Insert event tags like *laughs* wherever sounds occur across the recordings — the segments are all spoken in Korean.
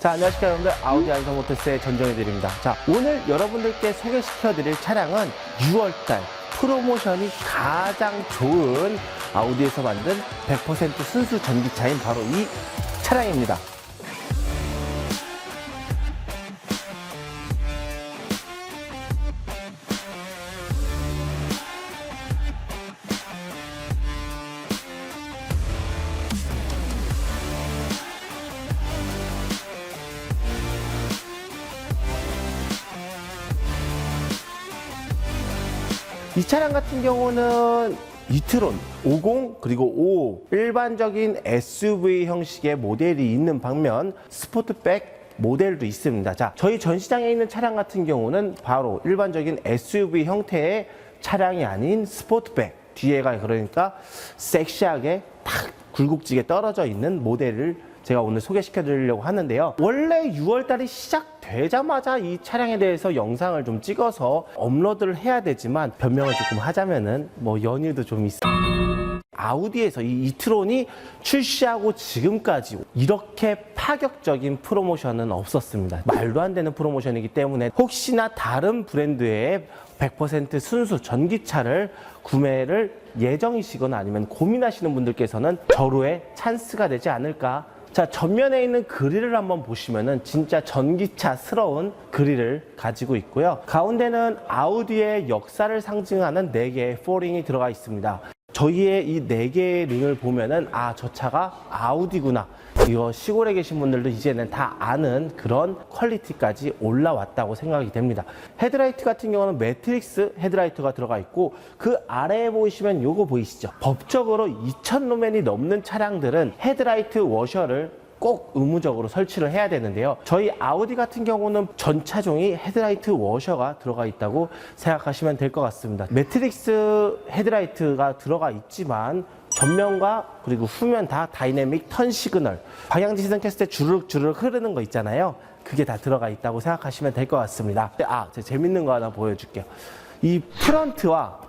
자, 안녕하십니까 여러분들. 아우디 안성모터스의 전정해드립니다. 자, 오늘 여러분들께 소개시켜드릴 차량은 6월달 프로모션이 가장 좋은 아우디에서 만든 100% 순수 전기차인 바로 이 차량입니다. 이 차량 같은 경우는 이트론 50 그리고 5 일반적인 SUV 형식의 모델이 있는 반면 스포트백 모델도 있습니다. 자, 저희 전시장에 있는 차량 같은 경우는 바로 일반적인 SUV 형태의 차량이 아닌 스포트백 뒤에가 그러니까 섹시하게 탁 굴곡지게 떨어져 있는 모델을 제가 오늘 소개시켜 드리려고 하는데요. 원래 6월달이 시작되자마자 이 차량에 대해서 영상을 좀 찍어서 업로드를 해야 되지만 변명을 조금 하자면은 뭐 연휴도 좀 있어. 아우디에서 이 이트론이 출시하고 지금까지 이렇게 파격적인 프로모션은 없었습니다. 말도 안 되는 프로모션이기 때문에 혹시나 다른 브랜드의 100% 순수 전기차를 구매를 예정이시거나 아니면 고민하시는 분들께서는 절호의 찬스가 되지 않을까. 자, 전면에 있는 그릴을 한번 보시면은 진짜 전기차스러운 그릴을 가지고 있고요. 가운데는 아우디의 역사를 상징하는 4개의 포링이 들어가 있습니다. 저희의 이네 개의 링을 보면은 아 저 차가 아우디구나 이거 시골에 계신 분들도 이제는 다 아는 그런 퀄리티까지 올라왔다고 생각이 됩니다 헤드라이트 같은 경우는 매트릭스 헤드라이트가 들어가 있고 그 아래에 보이시면 요거 보이시죠 법적으로 2000 루멘이 넘는 차량들은 헤드라이트 워셔를 꼭 의무적으로 설치를 해야 되는데요. 저희 아우디 같은 경우는 전 차종이 헤드라이트 워셔가 들어가 있다고 생각하시면 될 것 같습니다. 매트릭스 헤드라이트가 들어가 있지만 전면과 그리고 후면 다 다이내믹 턴 시그널 방향지 시선 켰을 때 주르륵 주르륵 흐르는 거 있잖아요. 그게 다 들어가 있다고 생각하시면 될 것 같습니다. 아, 제가 재밌는 거 하나 보여줄게요. 이 프런트와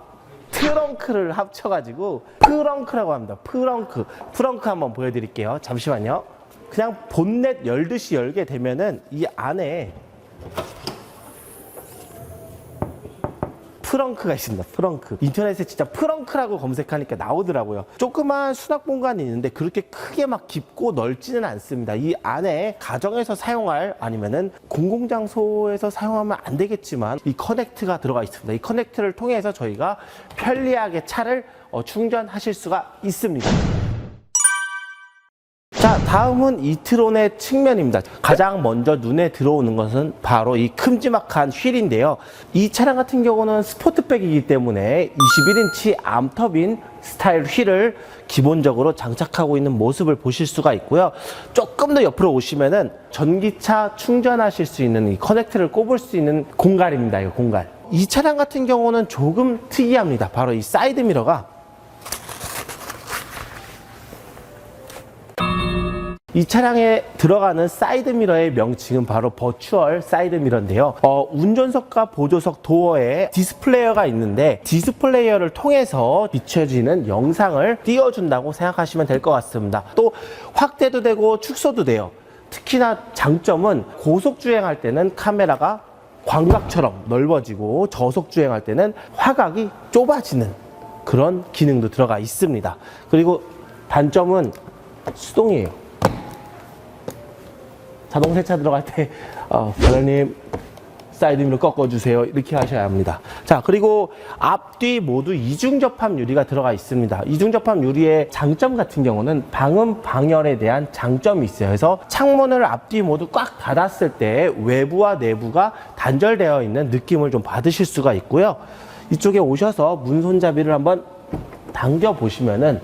트렁크를 합쳐가지고 프렁크라고 합니다. 프렁크. 프렁크 한번 보여드릴게요. 잠시만요. 그냥 본넷 열듯이 열게 되면은 이 안에 프렁크가 있습니다. 프렁크. 인터넷에 진짜 프렁크라고 검색하니까 나오더라고요. 조그만 수납 공간이 있는데 그렇게 크게 막 깊고 넓지는 않습니다. 이 안에 가정에서 사용할 아니면은 공공장소에서 사용하면 안 되겠지만 이 커넥트가 들어가 있습니다. 이 커넥트를 통해서 저희가 편리하게 차를 어, 충전하실 수가 있습니다. 자, 다음은 이트론의 측면입니다. 가장 먼저 눈에 들어오는 것은 바로 이 큼지막한 휠인데요. 이 차량 같은 경우는 스포트백이기 때문에 21인치 암터빈 스타일 휠을 기본적으로 장착하고 있는 모습을 보실 수가 있고요. 조금 더 옆으로 오시면은 전기차 충전하실 수 있는 이 커넥트를 꼽을 수 있는 공간입니다. 이 공간. 이 차량 같은 경우는 조금 특이합니다. 바로 이 사이드 미러가 이 차량에 들어가는 사이드미러의 명칭은 바로 버추얼 사이드미러인데요. 어, 운전석과 보조석 도어에 디스플레이어가 있는데 디스플레이어를 통해서 비춰지는 영상을 띄워준다고 생각하시면 될 것 같습니다. 또 확대도 되고 축소도 돼요. 특히나 장점은 고속 주행할 때는 카메라가 광각처럼 넓어지고 저속 주행할 때는 화각이 좁아지는 그런 기능도 들어가 있습니다. 그리고 단점은 수동이에요. 자동 세차 들어갈 때 어, 사장님 사이드미러 꺾어주세요. 이렇게 하셔야 합니다. 자 그리고 앞뒤 모두 이중 접합 유리가 들어가 있습니다. 이중 접합 유리의 장점 같은 경우는 방음 방열에 대한 장점이 있어요. 그래서 창문을 앞뒤 모두 꽉 닫았을 때 외부와 내부가 단절되어 있는 느낌을 좀 받으실 수가 있고요. 이쪽에 오셔서 문 손잡이를 한번 당겨 보시면은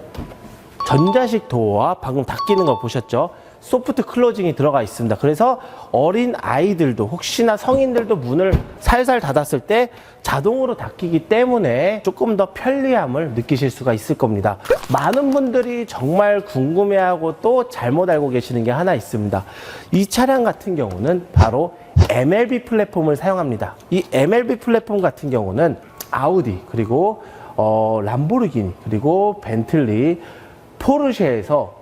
전자식 도어와 방금 닫히는 거 보셨죠? 소프트 클로징이 들어가 있습니다. 그래서 어린 아이들도 혹시나 성인들도 문을 살살 닫았을 때 자동으로 닫히기 때문에 조금 더 편리함을 느끼실 수가 있을 겁니다. 많은 분들이 정말 궁금해하고 또 잘못 알고 계시는 게 하나 있습니다. 이 차량 같은 경우는 바로 MLB 플랫폼을 사용합니다. 이 MLB 플랫폼 같은 경우는 아우디 그리고 어, 람보르기니 그리고 벤틀리 포르쉐에서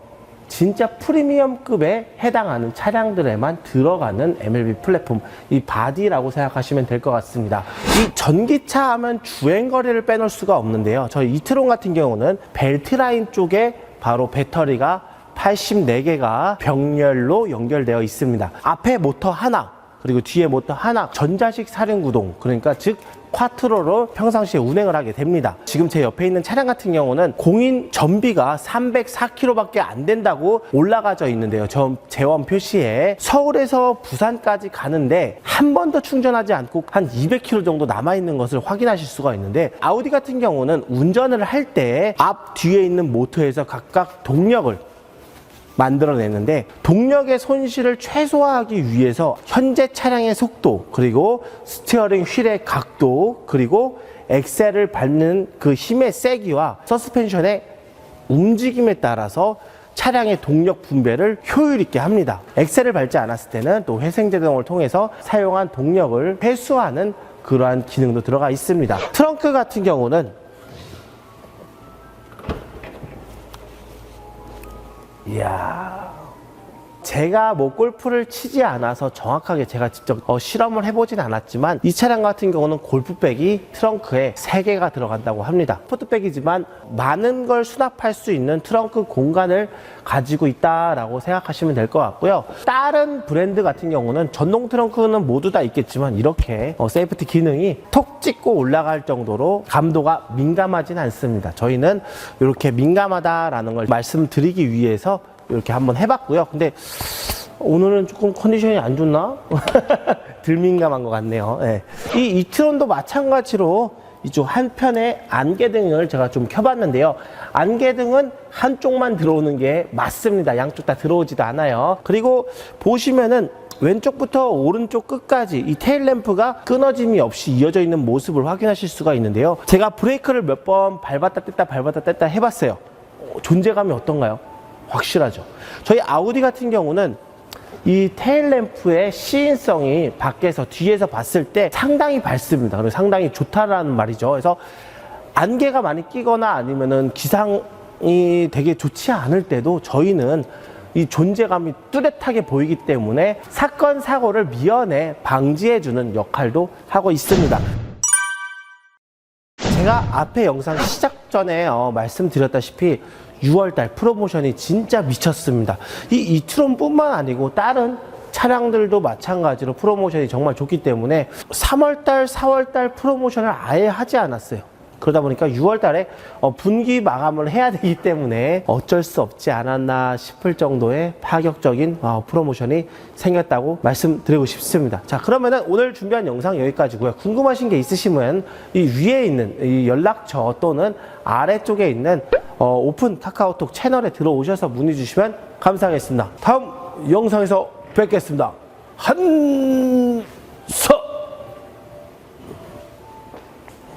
진짜 프리미엄급에 해당하는 차량들에만 들어가는 MLB 플랫폼 이 바디라고 생각하시면 될 것 같습니다. 이 전기차 하면 주행 거리를 빼놓을 수가 없는데요. 저희 이트론 같은 경우는 벨트 라인 쪽에 바로 배터리가 84개가 병렬로 연결되어 있습니다. 앞에 모터 하나, 그리고 뒤에 모터 하나, 전자식 사륜구동, 그러니까 즉 콰트로로 평상시에 운행을 하게 됩니다. 지금 제 옆에 있는 차량 같은 경우는 공인 전비가 304km밖에 안 된다고 올라가져 있는데요. 저 재원 표시에 서울에서 부산까지 가는데 한 번도 충전하지 않고 한 200km 정도 남아 있는 것을 확인하실 수가 있는데 아우디 같은 경우는 운전을 할 때 앞 뒤에 있는 모터에서 각각 동력을 만들어내는데 동력의 손실을 최소화하기 위해서 현재 차량의 속도 그리고 스티어링 휠의 각도 그리고 엑셀을 밟는 그 힘의 세기와 서스펜션의 움직임에 따라서 차량의 동력 분배를 효율 있게 합니다. 엑셀을 밟지 않았을 때는 또 회생제동을 통해서 사용한 동력을 회수하는 그러한 기능도 들어가 있습니다. 트렁크 같은 경우는 이야. 제가 뭐 골프를 치지 않아서 정확하게 제가 직접 어, 실험을 해보진 않았지만 이 차량 같은 경우는 골프백이 트렁크에 3개가 들어간다고 합니다. 포트백이지만 많은 걸 수납할 수 있는 트렁크 공간을 가지고 있다라고 생각하시면 될 것 같고요. 다른 브랜드 같은 경우는 전동 트렁크는 모두 다 있겠지만 이렇게 어, 세이프티 기능이 톡 찍고 올라갈 정도로 감도가 민감하진 않습니다. 저희는 이렇게 민감하다라는 걸 말씀드리기 위해서 이렇게 한번 해봤고요. 근데 오늘은 조금 컨디션이 안 좋나? *laughs* 덜 민감한 것 같네요. 예. 이 이트론도 마찬가지로 이쪽 한편에 안개등을 제가 좀 켜봤는데요. 안개등은 한쪽만 들어오는 게 맞습니다. 양쪽 다 들어오지도 않아요. 그리고 보시면은 왼쪽부터 오른쪽 끝까지 이 테일 램프가 끊어짐이 없이 이어져 있는 모습을 확인하실 수가 있는데요. 제가 브레이크를 몇 번 밟았다 뗐다 밟았다 뗐다 해봤어요. 어, 존재감이 어떤가요? 확실하죠. 저희 아우디 같은 경우는 이 테일 램프의 시인성이 밖에서 뒤에서 봤을 때 상당히 밝습니다. 그리고 상당히 좋다라는 말이죠. 그래서 안개가 많이 끼거나 아니면은 기상이 되게 좋지 않을 때도 저희는 이 존재감이 뚜렷하게 보이기 때문에 사건 사고를 미연에 방지해주는 역할도 하고 있습니다. 제가 앞에 영상 시작 전에 어, 말씀드렸다시피 6월달 프로모션이 진짜 미쳤습니다. 이 이트론뿐만 아니고 다른 차량들도 마찬가지로 프로모션이 정말 좋기 때문에 3월달, 4월달 프로모션을 아예 하지 않았어요. 그러다 보니까 6월 달에 어, 분기 마감을 해야 되기 때문에 어쩔 수 없지 않았나 싶을 정도의 파격적인 어, 프로모션이 생겼다고 말씀드리고 싶습니다. 자, 그러면은 오늘 준비한 영상 여기까지고요. 궁금하신 게 있으시면 이 위에 있는 이 연락처 또는 아래쪽에 있는 어, 오픈 카카오톡 채널에 들어오셔서 문의 주시면 감사하겠습니다. 다음 영상에서 뵙겠습니다. 한성